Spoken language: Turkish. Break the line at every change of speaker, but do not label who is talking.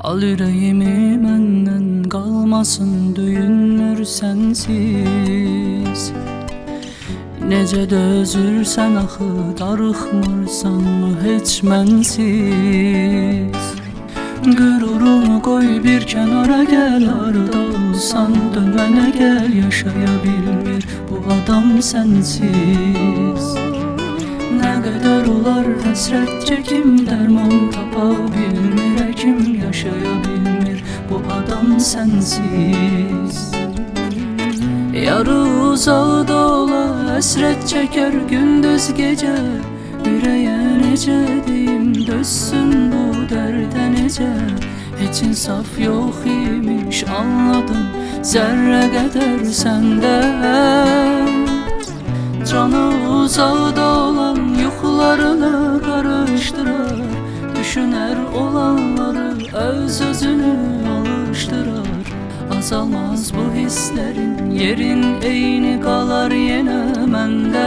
Al yüreğimi menden kalmasın düğünler sensiz. Necə də özürsən axı darıxmırsan mı heç mənsiz Qürurunu qoy bir kənara gəl harda olsan dön mənə gəl yaşaya bilmir bu adam sənsiz Nə qədər olar həsrət çəkim dərman tapa həkim yaşaya bilmir bu adam sənsiz Yarı uzaqda ola həsrət çəkər gündüz gecə Ürəyə necə deyim dözsün bu dərdə necə Heç insaf yox imiş anladım zərrə qədər səndə Canı uzaqda Düşünər olanları öz özünü alışdırar Azalmaz bu hislerin yerin eyni qalar yenə məndə